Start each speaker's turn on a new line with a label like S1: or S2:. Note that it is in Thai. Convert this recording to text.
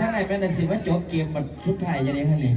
S1: ทั้งไหนเป็นแต่สิว่าจบเกมมันสุดท้ายังได้
S2: แค่นี้